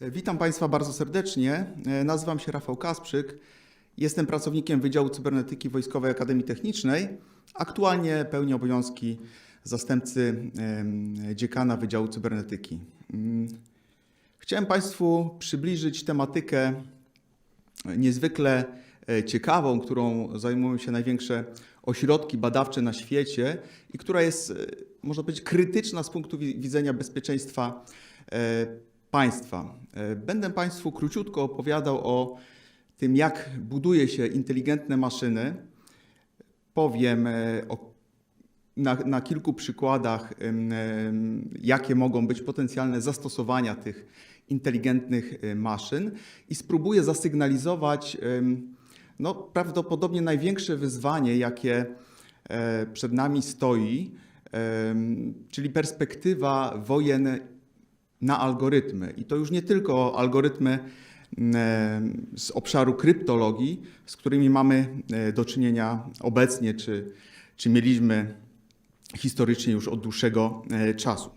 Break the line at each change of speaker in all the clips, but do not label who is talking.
Witam Państwa bardzo serdecznie. E, Nazywam się Rafał Kasprzyk. Jestem pracownikiem Wydziału Cybernetyki Wojskowej Akademii Technicznej. Aktualnie pełnię obowiązki zastępcy dziekana Wydziału Cybernetyki. Mm, Chciałem Państwu przybliżyć tematykę niezwykle e, ciekawą, którą zajmują się największe ośrodki badawcze na świecie i która jest, e, można powiedzieć, krytyczna z punktu wi- widzenia bezpieczeństwa e, państwa. E, Będę Państwu króciutko opowiadał o tym, jak buduje się inteligentne maszyny. Powiem e, o, na, na kilku przykładach, jakie mogą być potencjalne zastosowania tych inteligentnych e, maszyn i spróbuję zasygnalizować no, prawdopodobnie największe wyzwanie, jakie przed nami stoi, czyli perspektywa wojen na algorytmy. I to już nie tylko algorytmy em, z obszaru kryptologii, z którymi mamy e, do czynienia obecnie, czy, czy mieliśmy historycznie już od dłuższego e, czasu.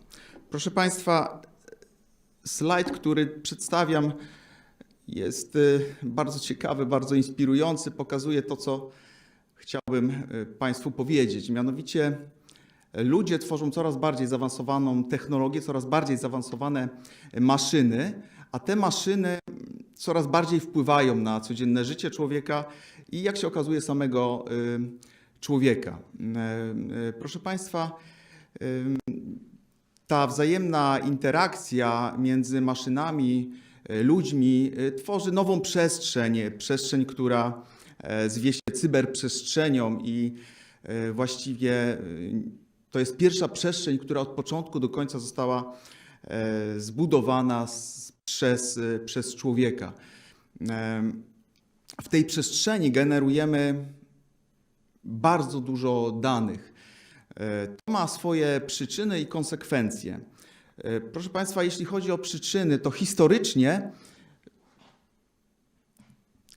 Proszę Państwa, slajd, który przedstawiam, jest e, bardzo ciekawy, bardzo inspirujący, pokazuje to, co chciałbym e, Państwu powiedzieć. Mianowicie, ludzie tworzą coraz bardziej zaawansowaną technologię, coraz bardziej zaawansowane maszyny, a te maszyny coraz bardziej wpływają na codzienne życie człowieka i, jak się okazuje, samego y, człowieka. Y, y, Proszę Państwa, ta wzajemna interakcja między maszynami, ludźmi tworzy nową przestrzeń, przestrzeń, która e, zwie się cyberprzestrzenią i e, właściwie to jest pierwsza przestrzeń, która od początku do końca została e, zbudowana przez, e, przez człowieka. Em, W tej przestrzeni generujemy bardzo dużo danych. E, To ma swoje przyczyny i konsekwencje. E, Proszę Państwa, jeśli chodzi o przyczyny, to historycznie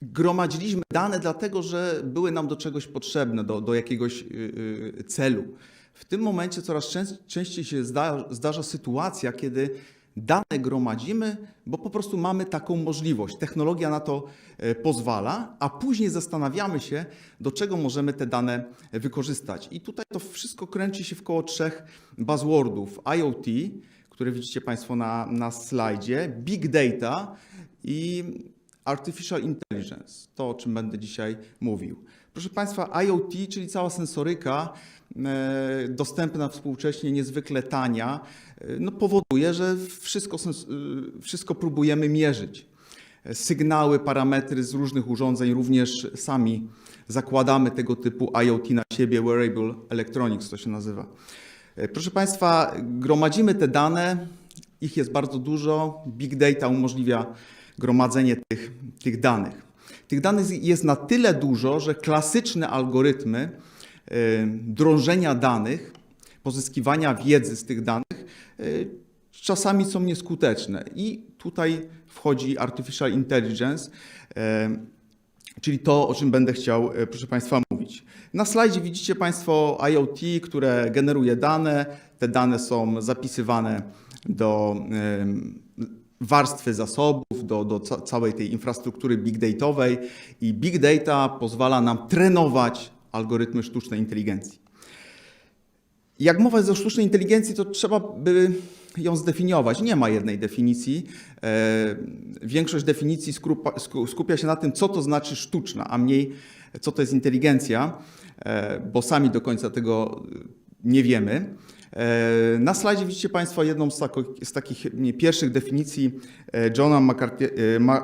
gromadziliśmy dane dlatego, że były nam do czegoś potrzebne, do, do jakiegoś y, y, celu. W tym momencie coraz częściej się zda, zdarza sytuacja, kiedy dane gromadzimy, bo po prostu mamy taką możliwość. Technologia na to e, pozwala, a później zastanawiamy się, do czego możemy te dane wykorzystać. I tutaj to wszystko kręci się w koło trzech buzzwordów: IoT, które widzicie Państwo na, na slajdzie, big data i Artificial Intelligence, to o czym będę dzisiaj mówił. Proszę Państwa, IoT, czyli cała sensoryka dostępna współcześnie, niezwykle tania, e, no powoduje, że wszystko, e, wszystko próbujemy mierzyć. E, Sygnały, parametry z różnych urządzeń, również sami zakładamy tego typu IoT na siebie, Wearable Electronics to się nazywa. E, Proszę Państwa, gromadzimy te dane, ich jest bardzo dużo. Big data umożliwia gromadzenie tych, tych danych. Tych danych jest na tyle dużo, że klasyczne algorytmy e, drążenia danych, pozyskiwania wiedzy z tych danych e, czasami są nieskuteczne. I tutaj wchodzi artificial intelligence, e, czyli to, o czym będę chciał, proszę Państwa, mówić. Na slajdzie widzicie Państwo IoT, które generuje dane. Te dane są zapisywane do warstwy zasobów, do, do ca- całej tej infrastruktury big dataowej i big data pozwala nam trenować algorytmy sztucznej inteligencji. Jak mowa jest o sztucznej inteligencji, to trzeba by ją zdefiniować. Nie ma jednej definicji. E, Większość definicji skupia się na tym, co to znaczy sztuczna, a mniej co to jest inteligencja, e, bo sami do końca tego nie wiemy. E, Na slajdzie widzicie Państwo jedną z, tako, z takich pierwszych definicji Johna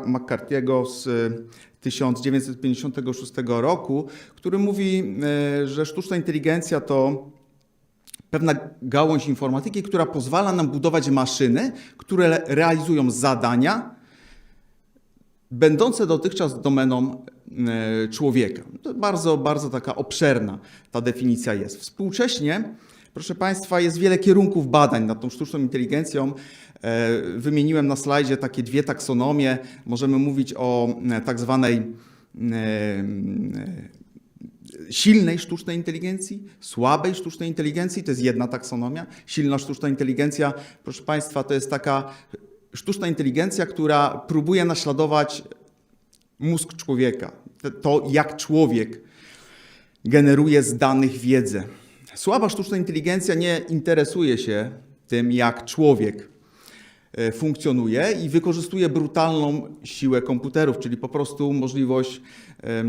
McCarthy'ego z 1956 roku, który mówi, e, że sztuczna inteligencja to pewna gałąź informatyki, która pozwala nam budować maszyny, które realizują zadania będące dotychczas domeną e, człowieka. To bardzo, bardzo taka obszerna ta definicja jest. Współcześnie, proszę Państwa, jest wiele kierunków badań nad tą sztuczną inteligencją. E, Wymieniłem na slajdzie takie dwie taksonomie. Możemy mówić o e, tak zwanej e, silnej sztucznej inteligencji, słabej sztucznej inteligencji, to jest jedna taksonomia. Silna sztuczna inteligencja, proszę Państwa, to jest taka sztuczna inteligencja, która próbuje naśladować mózg człowieka. To, jak człowiek generuje z danych wiedzę. Słaba sztuczna inteligencja nie interesuje się tym, jak człowiek funkcjonuje i wykorzystuje brutalną siłę komputerów, czyli po prostu możliwość e,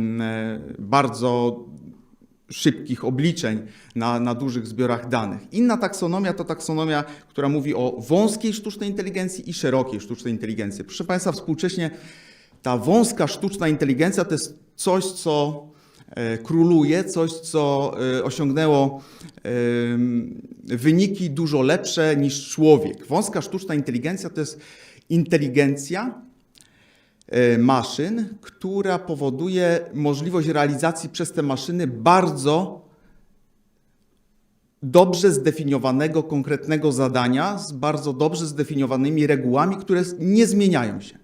bardzo szybkich obliczeń na, na dużych zbiorach danych. Inna taksonomia to taksonomia, która mówi o wąskiej sztucznej inteligencji i szerokiej sztucznej inteligencji. Proszę Państwa, współcześnie ta wąska sztuczna inteligencja to jest coś, co e, króluje, coś, co e, osiągnęło em, wyniki dużo lepsze niż człowiek. Wąska sztuczna inteligencja to jest inteligencja e, maszyn, która powoduje możliwość realizacji przez te maszyny bardzo dobrze zdefiniowanego, konkretnego zadania z bardzo dobrze zdefiniowanymi regułami, które nie zmieniają się.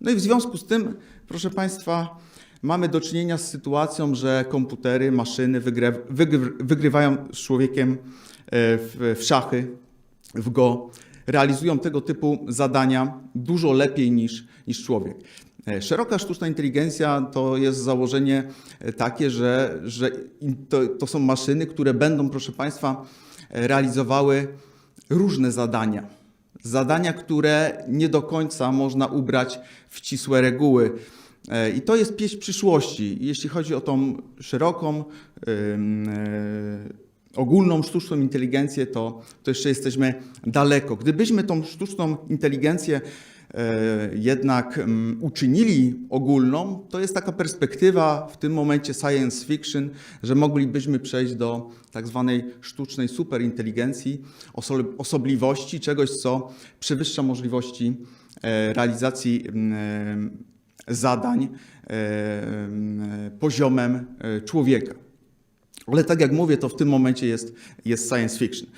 No i w związku z tym, proszę Państwa, mamy do czynienia z sytuacją, że komputery, maszyny wygry, wygry, wygrywają z człowiekiem e, w, w szachy, w go, realizują tego typu zadania dużo lepiej niż, niż człowiek. E, Szeroka sztuczna inteligencja to jest założenie e, takie, że, że to, to są maszyny, które będą, proszę Państwa, realizowały różne zadania. Zadania, które nie do końca można ubrać w ścisłe reguły. E, I to jest pieśń przyszłości. Jeśli chodzi o tą szeroką, e, ogólną sztuczną inteligencję, to, to jeszcze jesteśmy daleko. Gdybyśmy tą sztuczną inteligencję e, jednak uczynili ogólną, to jest taka perspektywa w tym momencie science fiction, że moglibyśmy przejść do tak zwanej sztucznej superinteligencji, oso- osobliwości, czegoś, co przewyższa możliwości realizacji zadań e, mm, poziomem e, człowieka. Ale tak jak mówię, to w tym momencie jest, jest science fiction.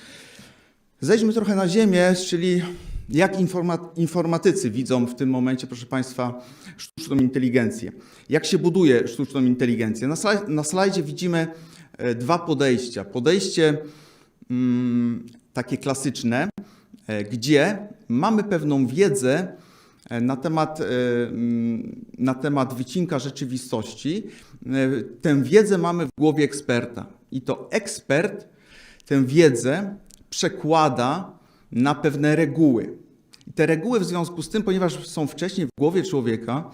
Zejdźmy trochę na ziemię, czyli jak informa- informatycy widzą w tym momencie, proszę Państwa, sztuczną inteligencję. Jak się buduje sztuczną inteligencję? Na, slaj- na slajdzie widzimy e, dwa podejścia. Podejście mm, takie klasyczne, e, gdzie mamy pewną wiedzę e, na temat, e, na temat wycinka rzeczywistości. E, Tę wiedzę mamy w głowie eksperta. I to ekspert tę wiedzę przekłada na pewne reguły. I te reguły w związku z tym, ponieważ są wcześniej w głowie człowieka,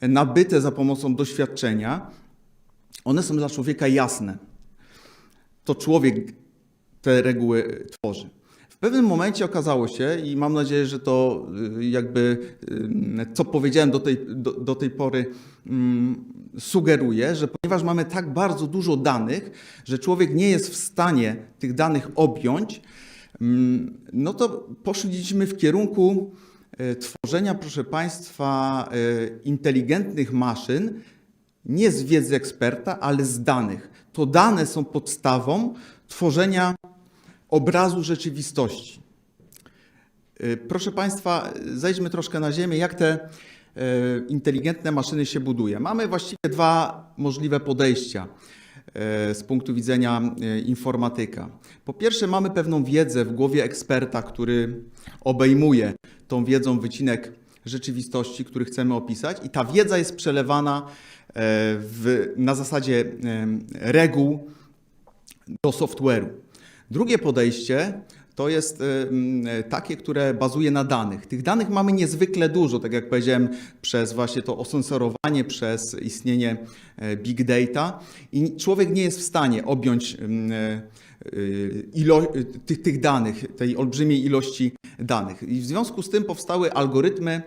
e, nabyte za pomocą doświadczenia, one są dla człowieka jasne. To człowiek te reguły tworzy. W pewnym momencie okazało się, i mam nadzieję, że to y, jakby, y, co powiedziałem do tej, do, do tej pory, mm, sugeruje, że ponieważ mamy tak bardzo dużo danych, że człowiek nie jest w stanie tych danych objąć, mm, no to poszliśmy w kierunku e, tworzenia, proszę Państwa, inteligentnych maszyn, nie z wiedzy eksperta, ale z danych. To dane są podstawą tworzenia obrazu rzeczywistości. Y, Proszę Państwa, zejdźmy troszkę na ziemię, jak te e, inteligentne maszyny się buduje. Mamy właściwie dwa możliwe podejścia e, z punktu widzenia informatyka. Po pierwsze, mamy pewną wiedzę w głowie eksperta, który obejmuje tą wiedzą wycinek rzeczywistości, który chcemy opisać, i ta wiedza jest przelewana w, na zasadzie reguł do software'u. Drugie podejście to jest y, mm, takie, które bazuje na danych. Tych danych mamy niezwykle dużo, tak jak powiedziałem, przez właśnie to osensorowanie, przez istnienie e, big data i człowiek nie jest w stanie objąć mm, e, y, ilo- y, tych, tych danych, tej olbrzymiej ilości danych. I w związku z tym powstały algorytmy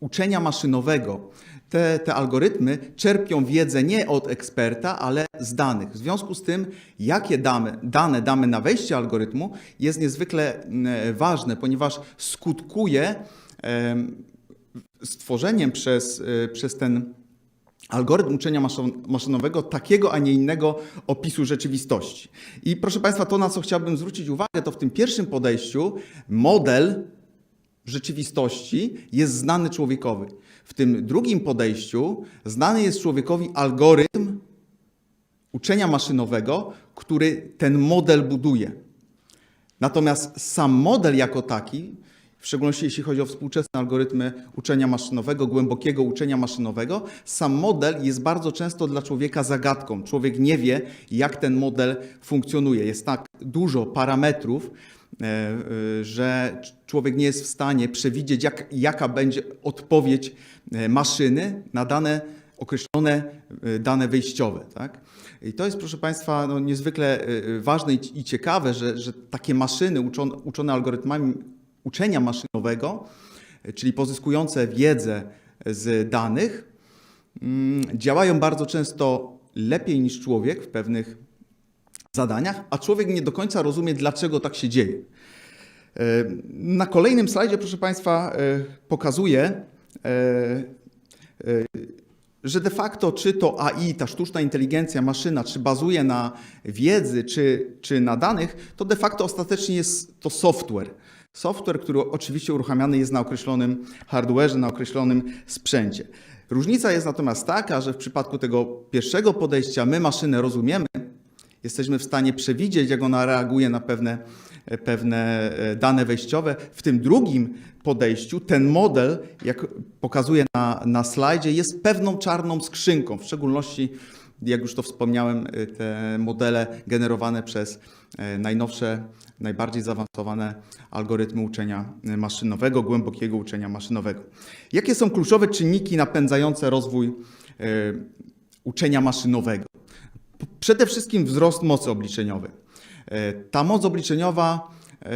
uczenia maszynowego. Te, te algorytmy czerpią wiedzę nie od eksperta, ale z danych. W związku z tym, jakie damy, dane damy na wejście algorytmu, jest niezwykle mm, ważne, ponieważ skutkuje em, stworzeniem przez, y, przez ten algorytm uczenia maszyn- maszynowego takiego, a nie innego opisu rzeczywistości. I proszę Państwa, to na co chciałbym zwrócić uwagę, to w tym pierwszym podejściu model rzeczywistości jest znany człowiekowi. W tym drugim podejściu znany jest człowiekowi algorytm uczenia maszynowego, który ten model buduje. Natomiast sam model jako taki w szczególności jeśli chodzi o współczesne algorytmy uczenia maszynowego, głębokiego uczenia maszynowego, sam model jest bardzo często dla człowieka zagadką. Człowiek nie wie, jak ten model funkcjonuje. Jest tak dużo parametrów, e, e, że człowiek nie jest w stanie przewidzieć, jak, jaka będzie odpowiedź e, maszyny na dane określone dane wejściowe. Tak? I to jest, proszę Państwa, no, niezwykle ważne i ciekawe, że, że takie maszyny uczone, uczone algorytmami uczenia maszynowego, czyli pozyskujące wiedzę z danych, mm, działają bardzo często lepiej niż człowiek w pewnych zadaniach, a człowiek nie do końca rozumie, dlaczego tak się dzieje. E, Na kolejnym slajdzie, proszę Państwa, e, pokazuję, e, że de facto czy to AI, ta sztuczna inteligencja, maszyna, czy bazuje na wiedzy, czy, czy na danych, to de facto ostatecznie jest to software. Software, który oczywiście uruchamiany jest na określonym hardware'ze, na określonym sprzęcie. Różnica jest natomiast taka, że w przypadku tego pierwszego podejścia my maszynę rozumiemy, jesteśmy w stanie przewidzieć, jak ona reaguje na pewne, pewne e, dane wejściowe. W tym drugim podejściu ten model, jak pokazuje na, na slajdzie, jest pewną czarną skrzynką, w szczególności, jak już to wspomniałem, e, te modele generowane przez e, najnowsze, najbardziej zaawansowane algorytmy uczenia maszynowego, głębokiego uczenia maszynowego. Jakie są kluczowe czynniki napędzające rozwój e, uczenia maszynowego? Przede wszystkim wzrost mocy obliczeniowej. E, Ta moc obliczeniowa e,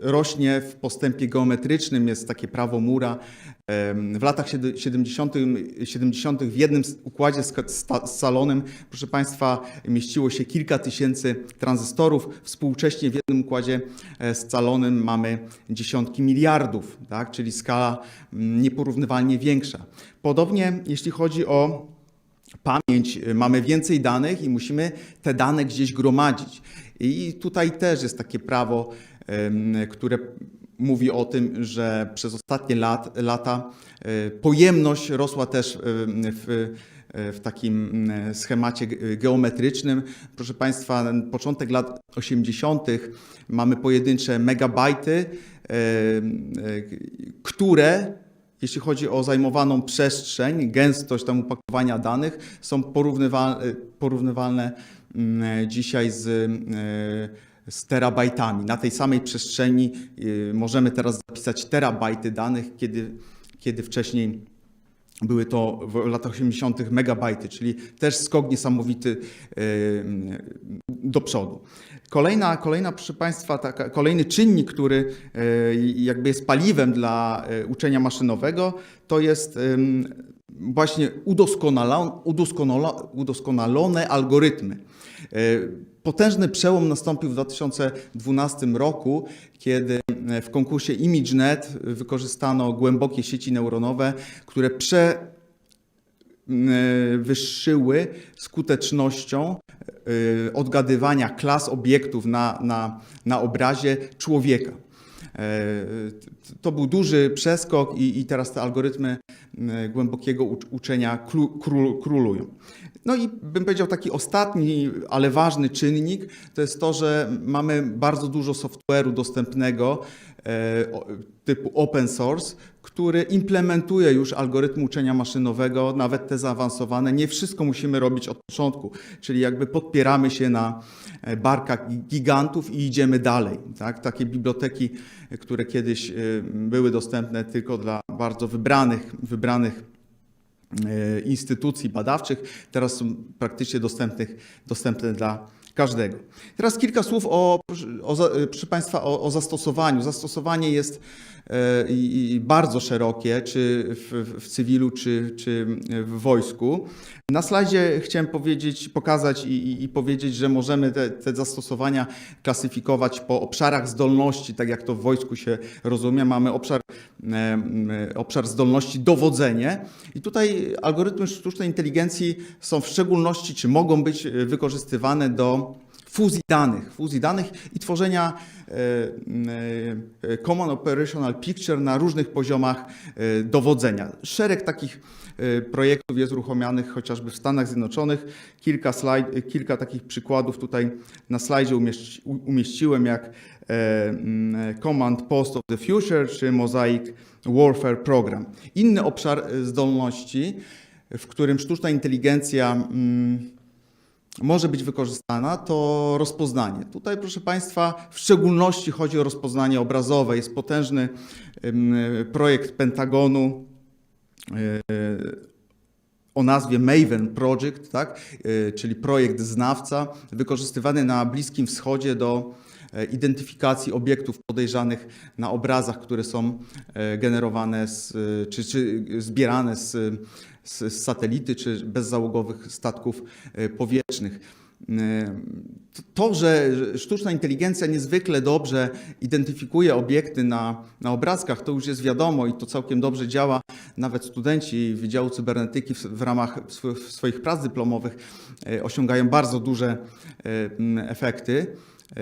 rośnie w postępie geometrycznym, jest takie prawo Mura. E, W latach siedem- 70. 70. w jednym układzie scalonym, proszę Państwa, mieściło się kilka tysięcy tranzystorów. Współcześnie w jednym układzie e, scalonym mamy dziesiątki miliardów, tak? czyli skala nieporównywalnie większa. Podobnie jeśli chodzi o pamięć, y, mamy więcej danych i musimy te dane gdzieś gromadzić. I tutaj też jest takie prawo, które mówi o tym, że przez ostatnie lat, lata e, pojemność rosła też em, w, e, w takim schemacie ge- geometrycznym. Proszę Państwa, początek lat 80. mamy pojedyncze megabajty, e, które jeśli chodzi o zajmowaną przestrzeń, gęstość tam opakowania danych, są porównywalne, porównywalne mm, dzisiaj z, e, z terabajtami. Na tej samej przestrzeni y, możemy teraz zapisać terabajty danych, kiedy, kiedy wcześniej były to w latach 80. megabajty, czyli też skok niesamowity e, do przodu. Kolejna, kolejna proszę Państwa, taka, kolejny czynnik, który e, jakby jest paliwem dla uczenia maszynowego, to jest właśnie udoskonala, udoskonalone algorytmy. E, Potężny przełom nastąpił w 2012 roku, kiedy e, w konkursie ImageNet wykorzystano głębokie sieci neuronowe, które prze, wyższyły skutecznością y, odgadywania klas obiektów na, na, na obrazie człowieka. E, To był duży przeskok i, i teraz te algorytmy głębokiego ucz- uczenia królują. No i bym powiedział taki ostatni, ale ważny czynnik, to jest to, że mamy bardzo dużo software'u dostępnego typu open source, który implementuje już algorytmy uczenia maszynowego, nawet te zaawansowane. Nie wszystko musimy robić od początku, czyli jakby podpieramy się na e, barkach gigantów i idziemy dalej. Tak? Takie biblioteki, e, które kiedyś e, były dostępne tylko dla bardzo wybranych, wybranych e, instytucji badawczych, teraz są praktycznie dostępnych, dostępne dla każdego. Teraz kilka słów o, o, proszę Państwa, o, o zastosowaniu. Zastosowanie jest i, i bardzo szerokie, czy w, w cywilu, czy, czy w wojsku. Na slajdzie chciałem powiedzieć, pokazać i, i, i powiedzieć, że możemy te, te zastosowania klasyfikować po obszarach zdolności, tak jak to w wojsku się rozumie. Mamy obszar, e, obszar zdolności dowodzenie i tutaj algorytmy sztucznej inteligencji są w szczególności, czy mogą być e, wykorzystywane do fuzji danych, fuzji danych i tworzenia e, e, Common Operational Picture na różnych poziomach e, dowodzenia. Szereg takich projektów jest uruchamianych chociażby w Stanach Zjednoczonych. Kilka, slajd, kilka takich przykładów tutaj na slajdzie umieści, umieściłem, jak Command Post of the Future czy Mosaic Warfare Program. Inny obszar zdolności, w którym sztuczna inteligencja może być wykorzystana, to rozpoznanie. Tutaj, proszę Państwa, w szczególności chodzi o rozpoznanie obrazowe. Jest potężny projekt Pentagonu e, o nazwie Maven Project, tak? e, czyli projekt znawca, wykorzystywany na Bliskim Wschodzie do e, identyfikacji obiektów podejrzanych na obrazach, które są generowane z, czy, czy zbierane z, z, satelity czy bezzałogowych statków e, powietrznych. E, To, że sztuczna inteligencja niezwykle dobrze identyfikuje obiekty na, na obrazkach, to już jest wiadomo i to całkiem dobrze działa. Nawet studenci Wydziału Cybernetyki w, w ramach sw- swoich prac dyplomowych e, osiągają bardzo duże efekty. E,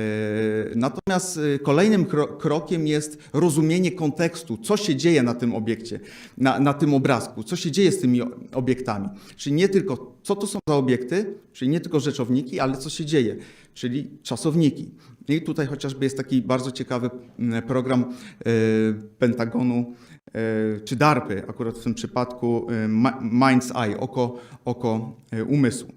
Natomiast e, kolejnym kro- krokiem jest rozumienie kontekstu, co się dzieje na tym obiekcie, na, na tym obrazku, co się dzieje z tymi obiektami. Czyli nie tylko, co to są za obiekty, czyli nie tylko rzeczowniki, ale co się dzieje, czyli czasowniki. I tutaj chociażby jest taki bardzo ciekawy m, program e, Pentagonu czy DARPy, akurat w tym przypadku Mind's Eye, oko, oko umysłu.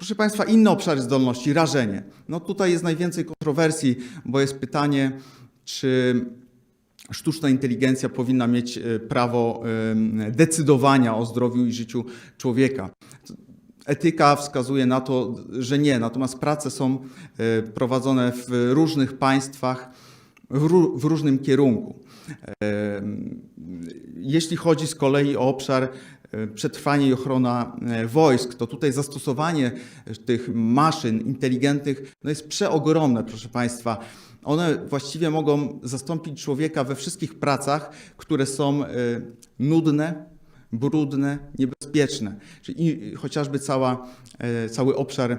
Proszę Państwa, inne obszary zdolności, rażenie. No tutaj jest najwięcej kontrowersji, bo jest pytanie, czy sztuczna inteligencja powinna mieć e, prawo decydowania o zdrowiu i życiu człowieka. Etyka wskazuje na to, że nie, natomiast prace są e, prowadzone w różnych państwach w, ró- w różnym kierunku. Em, Jeśli chodzi z kolei o obszar e, przetrwanie i ochrona e, wojsk, to tutaj zastosowanie tych maszyn inteligentnych no jest przeogromne, proszę Państwa. One właściwie mogą zastąpić człowieka we wszystkich pracach, które są e, nudne, brudne, niebezpieczne. Czyli chociażby cała, e, cały obszar e,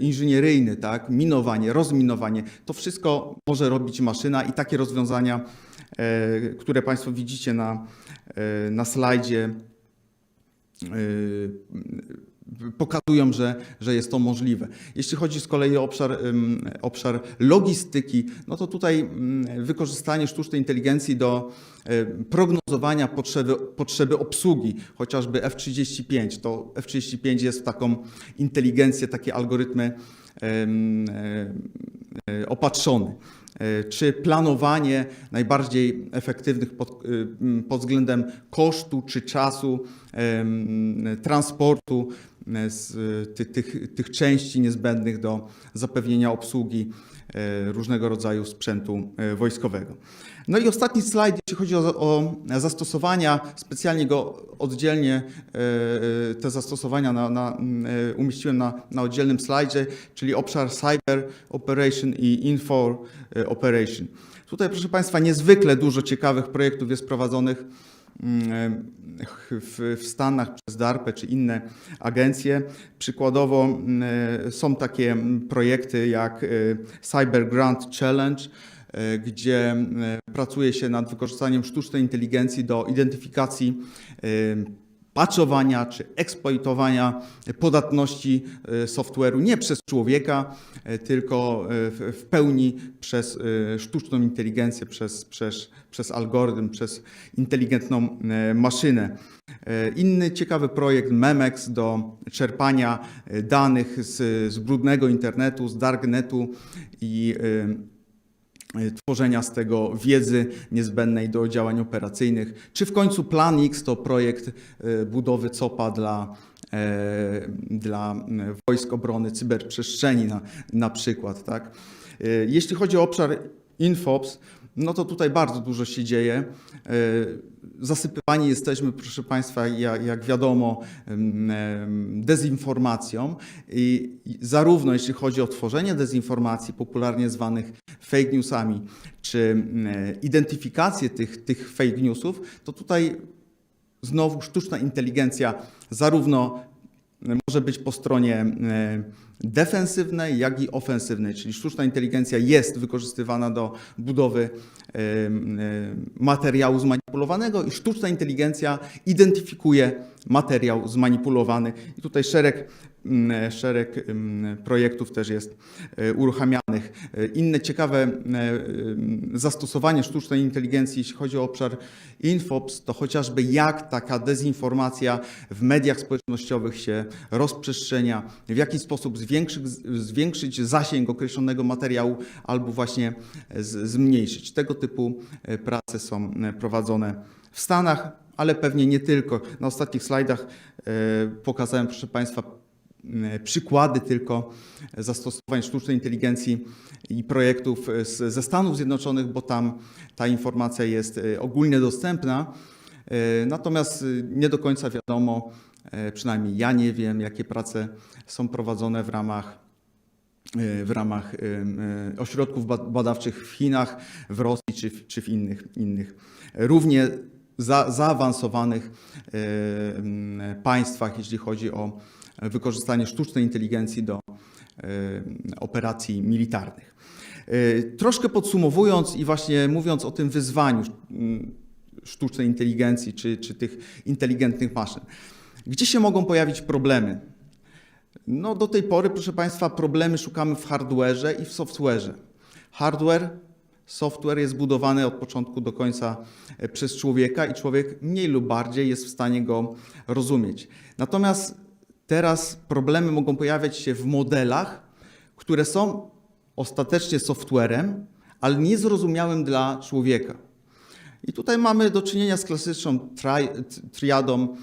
inżynieryjny, tak? minowanie, rozminowanie, to wszystko może robić maszyna i takie rozwiązania, e, które Państwo widzicie na, e, na slajdzie, e, pokazują, że, że jest to możliwe. Jeśli chodzi z kolei o obszar, obszar logistyki, no to tutaj mm, wykorzystanie sztucznej inteligencji do e, prognozowania potrzeby, potrzeby obsługi, chociażby F-35, to F-35 jest taką inteligencję, takie algorytmy e, e, opatrzony. E, Czy planowanie najbardziej efektywnych pod, m, pod względem kosztu czy czasu transportu e, z y, ty, tych, tych części niezbędnych do zapewnienia obsługi e, różnego rodzaju sprzętu e, wojskowego. No i ostatni slajd, jeśli chodzi o, o zastosowania, specjalnie go oddzielnie, e, te zastosowania na, na, e, umieściłem na, na oddzielnym slajdzie, czyli obszar Cyber Operation i Info e, Operation. Tutaj, proszę Państwa, niezwykle dużo ciekawych projektów jest prowadzonych w, w Stanach przez DARPę czy inne agencje. Przykładowo mm, e, są takie mm, projekty jak e, Cyber Grant Challenge, e, gdzie e, pracuje się nad wykorzystaniem sztucznej inteligencji do identyfikacji patchowania czy eksploitowania podatności e, software'u nie przez człowieka, e, tylko e, w pełni przez sztuczną inteligencję, przez, przez, przez algorytm, przez inteligentną maszynę. Inny ciekawy projekt Memex do czerpania danych z, z brudnego internetu, z darknetu i tworzenia z tego wiedzy niezbędnej do działań operacyjnych. Czy w końcu Plan X to projekt e, budowy COPA dla, e, dla e, wojsk obrony cyberprzestrzeni na, na przykład. Tak? E, Jeśli chodzi o obszar Infops, no to tutaj bardzo dużo się dzieje. E, Zasypywani jesteśmy, proszę Państwa, jak, wiadomo, dezinformacją i zarówno jeśli chodzi o tworzenie dezinformacji, popularnie zwanych fake newsami, czy identyfikację tych, tych fake newsów, to tutaj znowu sztuczna inteligencja zarówno może być po stronie e, defensywnej, jak i ofensywnej, czyli sztuczna inteligencja jest wykorzystywana do budowy e, e, materiału zmanipulowanego i sztuczna inteligencja identyfikuje materiał zmanipulowany. I tutaj szereg, szereg mm, projektów też jest e, uruchamianych. E, Inne ciekawe e, mm, zastosowanie sztucznej inteligencji, jeśli chodzi o obszar Infops, to chociażby jak taka dezinformacja w mediach społecznościowych się rozprzestrzenia, w jaki sposób zwiększyć, zwiększyć zasięg określonego materiału albo właśnie zmniejszyć. Tego typu prace są prowadzone w Stanach, ale pewnie nie tylko. Na ostatnich slajdach pokazałem, proszę Państwa, przykłady tylko zastosowań sztucznej inteligencji i projektów ze Stanów Zjednoczonych, bo tam ta informacja jest e, ogólnie dostępna. E, Natomiast e, nie do końca wiadomo, e, przynajmniej ja nie wiem, jakie prace są prowadzone w ramach e, w ramach e, e, ośrodków ba- badawczych w Chinach, w Rosji czy w, czy w innych, innych równie za, zaawansowanych e, państwach, jeśli chodzi o wykorzystanie sztucznej inteligencji do e, operacji militarnych. E, Troszkę podsumowując i właśnie mówiąc o tym wyzwaniu sztucznej inteligencji czy, czy tych inteligentnych maszyn, gdzie się mogą pojawić problemy? No do tej pory, proszę Państwa, problemy szukamy w hardware'ze i w software'ze. Hardware, software jest budowany od początku do końca e, przez człowieka i człowiek mniej lub bardziej jest w stanie go rozumieć. Natomiast teraz problemy mogą pojawiać się w modelach, które są ostatecznie softwarem, ale niezrozumiałym dla człowieka. I tutaj mamy do czynienia z klasyczną tri, triadą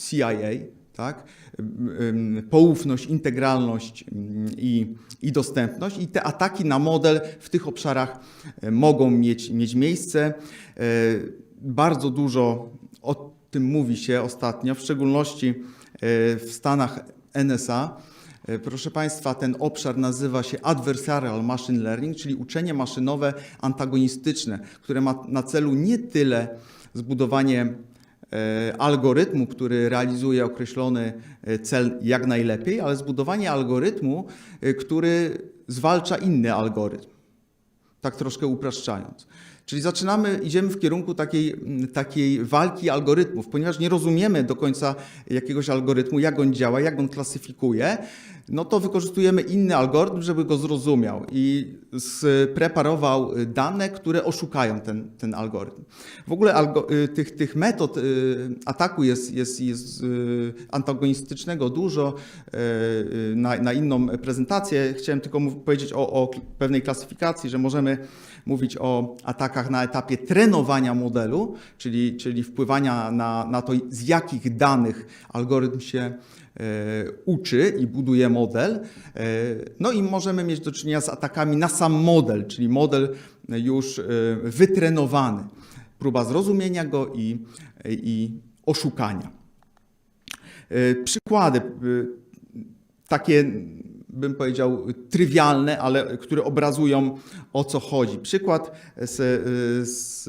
CIA, tak? Poufność, integralność mm, i, i dostępność. I te ataki na model w tych obszarach e, mogą mieć, mieć miejsce. E, Bardzo dużo o tym mówi się ostatnio, w szczególności e, w Stanach NSA. E, Proszę Państwa, ten obszar nazywa się Adversarial Machine Learning, czyli uczenie maszynowe antagonistyczne, które ma na celu nie tyle zbudowanie e, algorytmu, który realizuje określony cel jak najlepiej, ale zbudowanie algorytmu, który zwalcza inny algorytm. Tak troszkę upraszczając. Czyli zaczynamy, idziemy w kierunku takiej, mm, takiej walki algorytmów, ponieważ nie rozumiemy do końca jakiegoś algorytmu, jak on działa, jak on klasyfikuje, no to wykorzystujemy inny algorytm, żeby go zrozumiał i spreparował dane, które oszukają ten, ten algorytm. W ogóle algo, y, tych, tych metod y, ataku jest, jest, jest y, antagonistycznego dużo. Na, na inną prezentację chciałem tylko powiedzieć o, o pewnej klasyfikacji, że możemy mówić o atakach na etapie trenowania modelu, czyli, czyli wpływania na, na to, z jakich danych algorytm się uczy i buduje model. E, no i możemy mieć do czynienia z atakami na sam model, czyli model już e, wytrenowany. Próba zrozumienia go i, i oszukania. E, Przykłady e, takie, bym powiedział, trywialne, ale które obrazują o co chodzi. Przykład z, z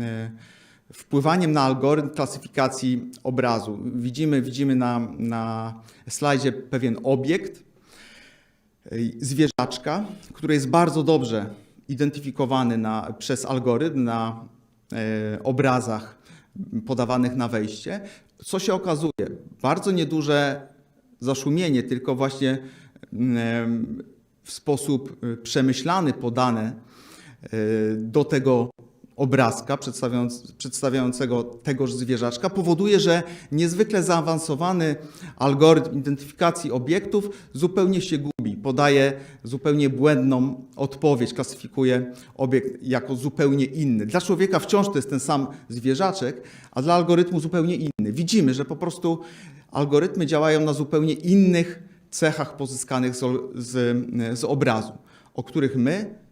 e, wpływaniem na algorytm klasyfikacji obrazu. Widzimy, widzimy na, na slajdzie pewien obiekt, e, zwierzaczka, który jest bardzo dobrze identyfikowany na, przez algorytm na e, obrazach podawanych na wejście. Co się okazuje? Bardzo nieduże zaszumienie, tylko właśnie em, w sposób y, przemyślany podane y, do tego obrazka przedstawiając, przedstawiającego tegoż zwierzaczka powoduje, że niezwykle zaawansowany algorytm identyfikacji obiektów zupełnie się gubi, podaje zupełnie błędną odpowiedź, klasyfikuje obiekt jako zupełnie inny. Dla człowieka wciąż to jest ten sam zwierzaczek, a dla algorytmu zupełnie inny. Widzimy, że po prostu algorytmy działają na zupełnie innych cechach pozyskanych z, z, z obrazu, o których my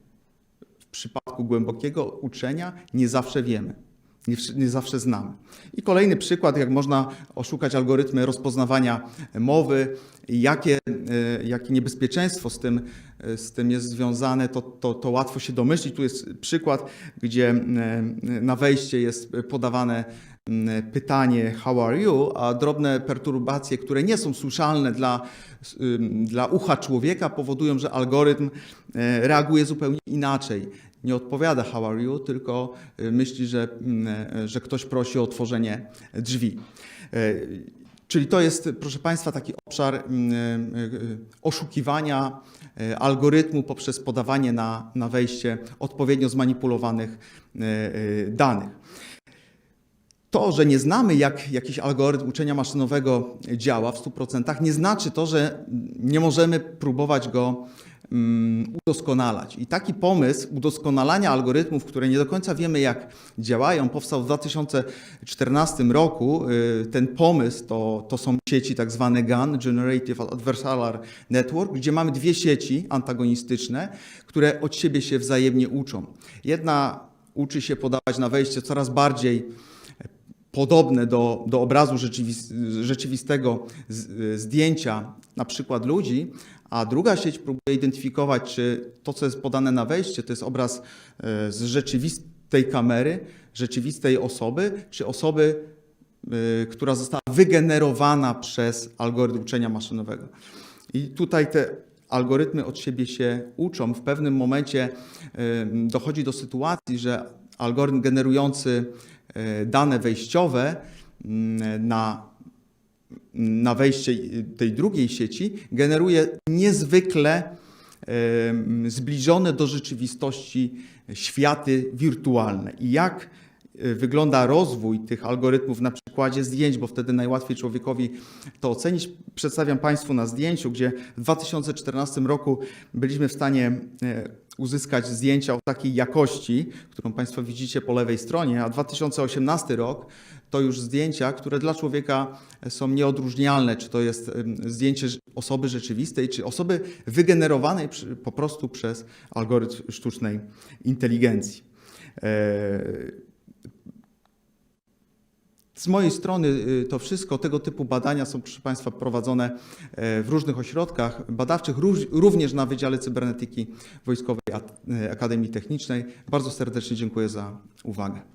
przypadku głębokiego uczenia nie zawsze wiemy, nie, nie zawsze znamy. I kolejny przykład, jak można oszukać algorytmy rozpoznawania mowy, jakie, e, jakie niebezpieczeństwo z tym, e, z tym jest związane, to, to, to łatwo się domyślić. Tu jest przykład, gdzie e, na wejście jest podawane pytanie how are you, a drobne perturbacje, które nie są słyszalne dla, dla ucha człowieka, powodują, że algorytm e, reaguje zupełnie inaczej. Nie odpowiada how are you, tylko y, myśli, że, mm, e, że ktoś prosi o otworzenie drzwi. E, Czyli to jest, proszę Państwa, taki obszar mm, e, e, oszukiwania e, algorytmu poprzez podawanie na, na wejście odpowiednio zmanipulowanych e, e, danych. To, że nie znamy, jak jakiś algorytm uczenia maszynowego działa w 100%, nie znaczy to, że nie możemy próbować go mm, udoskonalać. I taki pomysł udoskonalania algorytmów, które nie do końca wiemy, jak działają, powstał w 2014 roku. Y, Ten pomysł to, to są sieci tak zwane GAN, Generative Adversarial Network, gdzie mamy dwie sieci antagonistyczne, które od siebie się wzajemnie uczą. Jedna uczy się podawać na wejście coraz bardziej podobne do, do obrazu rzeczywis- rzeczywistego zdjęcia, na przykład ludzi, a druga sieć próbuje identyfikować, czy to, co jest podane na wejście, to jest obraz e, z rzeczywistej kamery, rzeczywistej osoby, czy osoby, e, która została wygenerowana przez algorytm uczenia maszynowego. I tutaj te algorytmy od siebie się uczą. W pewnym momencie e, dochodzi do sytuacji, że algorytm generujący dane wejściowe mm, na, na wejście tej drugiej sieci generuje niezwykle em, zbliżone do rzeczywistości światy wirtualne. I jak e, wygląda rozwój tych algorytmów na przykładzie zdjęć, bo wtedy najłatwiej człowiekowi to ocenić. Przedstawiam Państwu na zdjęciu, gdzie w 2014 roku byliśmy w stanie e, uzyskać zdjęcia o takiej jakości, którą Państwo widzicie po lewej stronie, a 2018 rok to już zdjęcia, które dla człowieka są nieodróżnialne, czy to jest zdjęcie osoby rzeczywistej, czy osoby wygenerowanej po prostu przez algorytm sztucznej inteligencji. Z mojej strony y, to wszystko, tego typu badania są, proszę Państwa, prowadzone e, w różnych ośrodkach badawczych, również na Wydziale Cybernetyki Wojskowej e, Akademii Technicznej. Bardzo serdecznie dziękuję za uwagę.